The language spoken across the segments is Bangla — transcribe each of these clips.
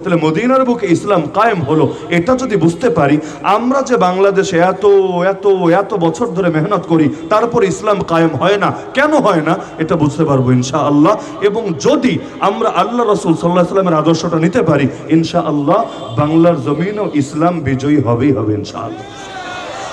তাহলে মদিনার বুকে ইসলাম কায়েম হলো, এটা যদি বুঝতে পারি, আমরা যে বাংলাদেশে এত এত এত বছর ধরে মেহনত করি, তারপর ইসলাম কায়েম হয় না, কেন হয় না, এটা বুঝতে পারব ইনশা আল্লাহ এবং যদি আমরা আল্লাহ রসুল সাল্লাহ সাল্লামের আদর্শটা নিতে পারি ইনশা আল্লাহ বাংলার জমিন ও ইসলাম বিজয়ী হবেই হবে ইনশা আল্লাহ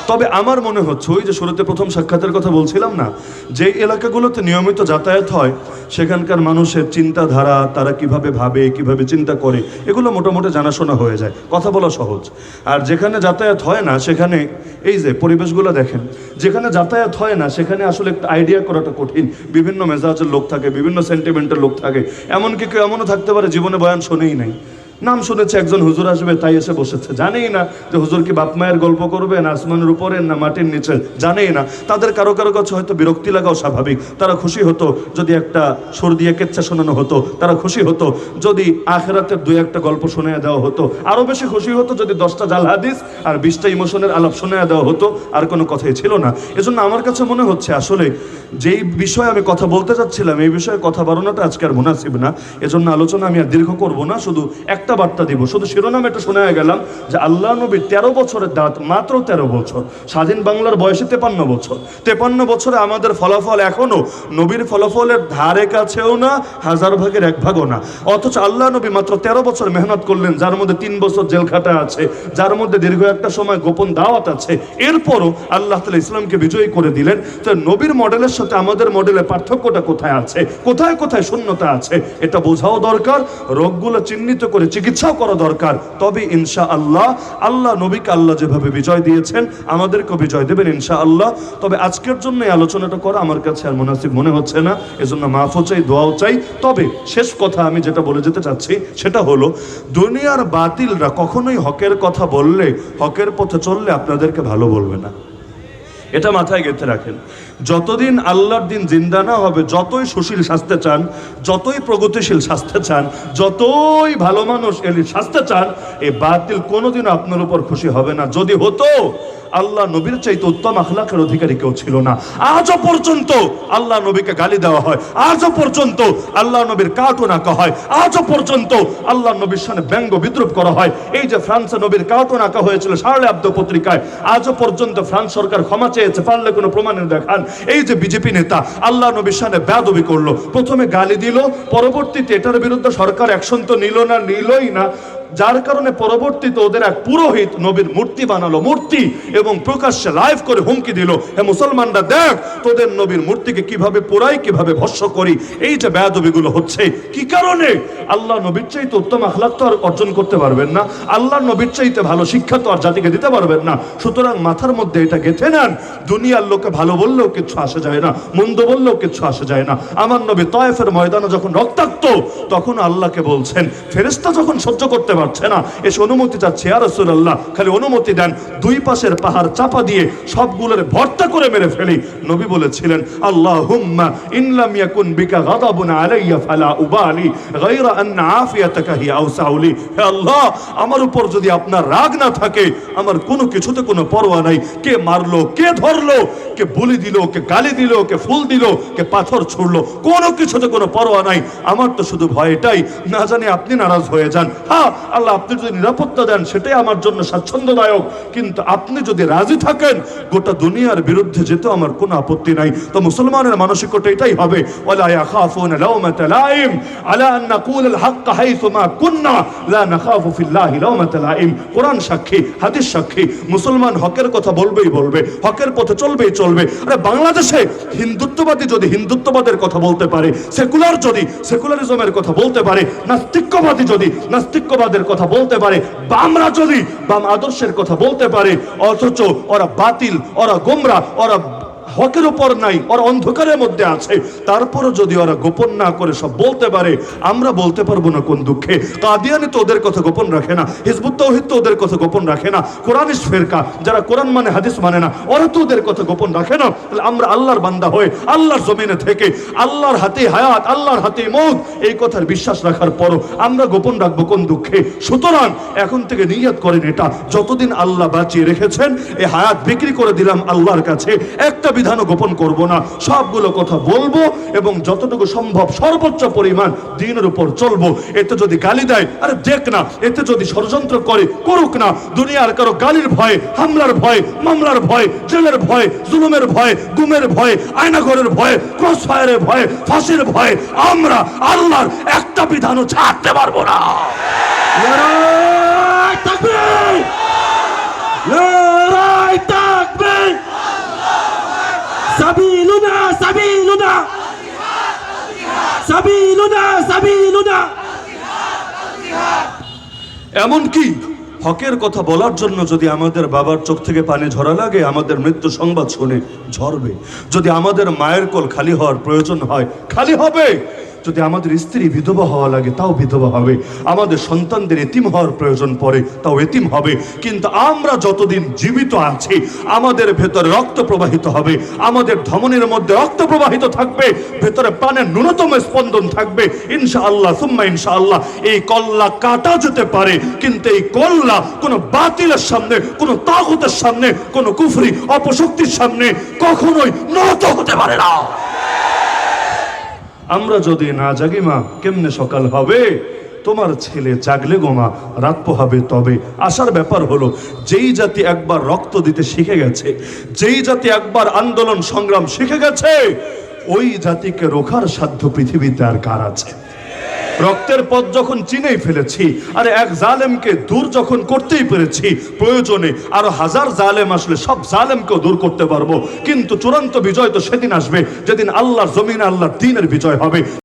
তবে আমার মনে হচ্ছে, ওই যে শুরুতে প্রথম সাক্ষাতের কথা বলছিলাম না, যে এলাকাগুলোতে নিয়মিত যাতায়াত হয়, সেখানকার মানুষের চিন্তাধারা, তারা কীভাবে ভাবে, কীভাবে চিন্তা করে, এগুলো মোটামুটি জানাশোনা হয়ে যায়। কথা বলা সহজ। আর যেখানে যাতায়াত হয় না, সেখানে, এই যে পরিবেশগুলো দেখেন, যেখানে যাতায়াত হয় না, সেখানে আসলে একটা আইডিয়া করাটা কঠিন। বিভিন্ন মেজাজের লোক থাকে, বিভিন্ন সেন্টিমেন্টের লোক থাকে। এমনকি কেউ এমনও থাকতে পারে, জীবনে বয়ান শোনেই নাই। নাম শুনেছে একজন হুজুর আসবে, তাই এসে বসেছে। জানেই না যে হুজুর কি বাপ মায়ের গল্প করবে না আসমানের উপরে না মাটির নিচে, জানেই না। তাদের কারও কারও কাছে হয়তো বিরক্তি লাগাও স্বাভাবিক। তারা খুশি হতো যদি একটা সুর দিয়ে কেচ্ছা শোনানো হতো, তারা খুশি হতো যদি আখেরাতের দুই একটা গল্প শুনে দেওয়া হতো। আরও বেশি খুশি হতো যদি দশটা জাল হাদিস আর বিশটা ইমোশনের আলাপ শুনে দেওয়া হতো, আর কোনো কথাই ছিল না। এজন্য আমার কাছে মনে হচ্ছে আসলে যেই বিষয়ে আমি কথা বলতে চাচ্ছিলাম, এই বিষয়ে কথা বাড়ানোটা আজকে আর মুনাসিব না। এজন্য আলোচনা আমি আর দীর্ঘ করব না, শুধু একটা বার্তা দিব। শুধু শিরোনাম এটা শোনা গেলাম যে আল্লাহ নবীর তেরো বছরের দাঁত মাত্র তেরো বছর। স্বাধীন বাংলার বয়সে তেপান্ন বছর। তেপান্ন বছরে আমাদের ফলাফল এখনও নবীর ফলাফলের ধারে কাছেও না, হাজার ভাগের এক ভাগও না। অথচ আল্লাহ নবী মাত্র তেরো বছর মেহনত করলেন, যার মধ্যে তিন বছর জেল খাটা আছে, যার মধ্যে দীর্ঘ একটা সময় গোপন দাওয়াত আছে। এরপরও আল্লাহ তালা ইসলামকে বিজয়ী করে দিলেন। তো নবীর মডেলের সাথে আমাদের মডেলের পার্থক্যটা কোথায় আছে? কোথায় কোথায় শূন্যতা আছে? এটা বোঝাও দরকার। রোগগুলো চিহ্নিত করে চিকিৎসাও করা দরকার। তবে ইনশা আল্লাহ আল্লাহ নবীকে আল্লাহ যেভাবে বিজয় দিয়েছেন, আমাদেরকেও বিজয় দেবেন ইনশা আল্লাহ তবে আজকের জন্য আলোচনাটা করা আমার কাছে আর মুনাসিব মনে হচ্ছে না, এজন্য মাফও চাই, দোয়াও চাই। তবে শেষ কথা আমি যেটা বলে যেতে চাচ্ছি, সেটা হলো, দুনিয়ার বাতিলরা কখনোই হকের কথা বললে, হকের পথে চললে আপনাদেরকে ভালো বলবে না। এটা মাথায় গেঁথে রাখেন। যতদিন আল্লাহর দিন জিন্দা না হবে, যতই সুশীল সাজতে চান, যতই প্রগতিশীল সাজতে চান, যতই ভালো মানুষ এলি সাজতে চান, এই বাতিল কোনোদিনও আপনার উপর খুশি হবে না। যদি হতো, আল্লাহ নবীর চাইতে উত্তম আখলাকের অধিকারী কেউ ছিল না। আজও পর্যন্ত আল্লাহ নবীকে গালি দেওয়া হয়। আজও পর্যন্ত আল্লাহ নবীর কার্টুন আঁকা হয়। আজও পর্যন্ত আল্লাহ নবীর সামনে ব্যঙ্গ বিদ্রুপ করা হয়। এই যে ফ্রান্সে নবীর কার্টুন আঁকা হয়েছিল শার্লে আব্দ পত্রিকায়, আজও পর্যন্ত ফ্রান্স সরকার ক্ষমা চেয়েছে, পারলে কোনো প্রমাণের দেখান এই যে বিজেপি নেতা, আল্লাহ নবীর সামনে বেদবি করল। প্রথমে গালি দিল, পরবর্তীতে এটার বিরুদ্ধে সরকার অ্যাকশন তো নিল না, নিলই না। যার কারণে পরবর্তীতে ওদের এক পুরোহিত নবীর মূর্তি বানালো, মূর্তি, এবং প্রকাশ্যে লাইভ করে হুমকি দিল। হে মুসলমানরা, দেখ তোদের নবীর মূর্তিকে কীভাবে পোড়াই, কীভাবে ভস্য করি এই যে বেয়াদবিগুলো হচ্ছে। কি কারণে? আল্লাহ নবীর চাইতে উত্তম আখলাক তো আর অর্জন করতে পারবেন না। আল্লাহ নবীর চাইতে ভালো শিক্ষা তো আর জাতিকে দিতে পারবেন না। সুতরাং মাথার মধ্যে এটা গেথে নেন। দুনিয়ার লোকে ভালো বললেও কিছু আসে যায় না, মন্দ বললেও কিছু আসা যায় না। আমার নবী তয়েফের ময়দানে যখন রক্তাক্ত, তখন আল্লাহকে বলছেন ফেরেস্তা যখন সহ্য করতে পারছে না। এসে অনুমতি চাচ্ছে আর আল্লাহ খালি অনুমতি দেন। দুই পাশের পাহাড় চাপা দিয়ে সবগুলোর ভর্তা করে মেরে ফেলি। নবী বলেছিলেন আল্লাহ হুম্মা ইনলাম ইয়াকুন বিকা গাদাবুন আলাইয়া ফালা উবালি, গায়রা আন আফিয়াতাকা হি আউসাউলি হে আল্লাহ, আমার উপর যদি আপনার রাগ না থাকে, আমার কোনো কিছুতে কোনো পরোয়া নাই। কে মারলো, কে ধরলো, কে বুলি দিল, কে গালি দিল, কে ফুল দিল, কে পাথর ছুড়লো, কোনো কিছুতে কোনো পরোয়া নাই। আমার তো শুধু ভয় এটাই না জানি আপনি নারাজ হয়ে যান। হ্যাঁ আল্লাহ আপনি যদি নিরাপত্তা দেন, সেটাই আমার জন্য স্বাচ্ছন্দ্যদায়ক। কিন্তু আপনি যদি রাজি থাকেন, গোটা দুনিয়ার বিরুদ্ধে যেতে আমার কোনো আপত্তি নাই। তো মুসলমানের মানসিকতা এটাই হবে কোরআন সাক্ষী, হাদিস সাক্ষী, মুসলমান হকের কথা বলবেই বলবে, হকের পথে চলবেই চলবে। আরে বাংলাদেশে হিন্দুত্ববাদী যদি হিন্দুত্ববাদের কথা বলতে পারে, সেকুলার যদি সেকুলারিজমের কথা বলতে পারে, নাস্তিক্যবাদী যদি নাস্তিক্যবাদের কথা বলতে পারে, বামরা যদি বাম আদর্শের কথা বলতে পারে, অথচ ওরা বাতিল, ওরা গোমরা, ওরা হকের উপর নাই, ওরা অন্ধকারের মধ্যে আছে। তারপরও যদি ওরা গোপন না করে সব বলতে পারে, আমরা বলতে পারব না কোন দুঃখে। কাদিয়ানি তো ওদের কথা গোপন রাখে না, হিজবুত তৌহিদ তো ওদের কথা গোপন রাখে না কোরআনিস ফেরকা, যারা কোরআন মানে হাদিস মানে না, ওরা তো ওদের কথা গোপন রাখে না। তাহলে আমরা আল্লাহর বান্দা হয়ে, আল্লাহর জমিনে থেকে, আল্লাহর হাতে হায়াত, আল্লাহর হাতে মৌত, এই কথার বিশ্বাস রাখার পরও আমরা গোপন রাখব কোন দুঃখে। সুতরাং এখন থেকে নিয়াত করেন এটা। যতদিন আল্লাহ বাঁচিয়ে রেখেছেন, এই হায়াত বিক্রি করে দিলাম আল্লাহর কাছে। একটা বিধান বিধানও গোপন করব না। সবগুলো কথা বলব এবং যতটুকু সম্ভব সর্বোচ্চ পরিমাণ দিনের উপর চলবো। এতে যদি গালি দেয়, আরে দেখ না, এতে যদি ষড়যন্ত্র করে, করুক না, দুনিয়ার কারও গালির ভয়, হামলার ভয়, মামলার ভয়, জেলের ভয়, জুলুমের ভয়, গুমের ভয়, আয়নাঘরের ভয় ক্রস ফায়ারের ভয়, ফাঁসির ভয়, আমরা আল্লাহর একটা বিধানও ছাড়তে পারব না। এমনকি হকের কথা বলার জন্য যদি আমাদের বাবার চোখ থেকে পানি ঝরা লাগে, আমাদের মৃত্যু সংবাদ শুনে ঝরবে। যদি আমাদের মায়ের কোল খালি হওয়ার প্রয়োজন হয়, খালি হবে। যদি আমাদের স্ত্রী বিধবা হওয়া লাগে, তাও বিধবা হবে। আমাদের সন্তানদের এতিম হওয়ার প্রয়োজন পড়ে, তাও এতিম হবে। কিন্তু আমরা যতদিন জীবিত আছি, আমাদের ভেতরে রক্ত প্রবাহিত হবে। আমাদের ধমনের মধ্যে রক্ত প্রবাহিত থাকবে। ভেতরে প্রাণের ন্যূনতম স্পন্দন থাকবে। ইনশাআল্লাহ, সুম্মা ইনশাআল্লাহ, এই কল্লা কাটা যেতে পারে। কিন্তু এই কল্লা কোনো বাতিলের সামনে, কোনো তাগুতের সামনে, কোনো কুফরি অপশক্তির সামনে কখনোই নত হতে পারে না। আমরা যদি না জাগি মা, কেমনে সকাল হবে? তোমার ছেলে জাগলে গোমা রাত পোহাবে তবে। আসার ব্যাপার হলো, যেই জাতি একবার রক্ত দিতে শিখে গেছে, যেই জাতি একবার আন্দোলন সংগ্রাম শিখে গেছে, ওই জাতিকে রোখার সাধ্য পৃথিবীতে আর কার আছে? রক্তের পথ যখন চিনেই ফেলেছি, আর এক জালেমকে দূর যখন করতেই পেরেছি, প্রয়োজনে আরও হাজার জালেম আসলে সব জালেমকেও দূর করতে পারব। কিন্তু চূড়ান্ত বিজয় তো সেদিন আসবে, যেদিন আল্লাহর জমিন আল্লাহর দিনের বিজয় হবে।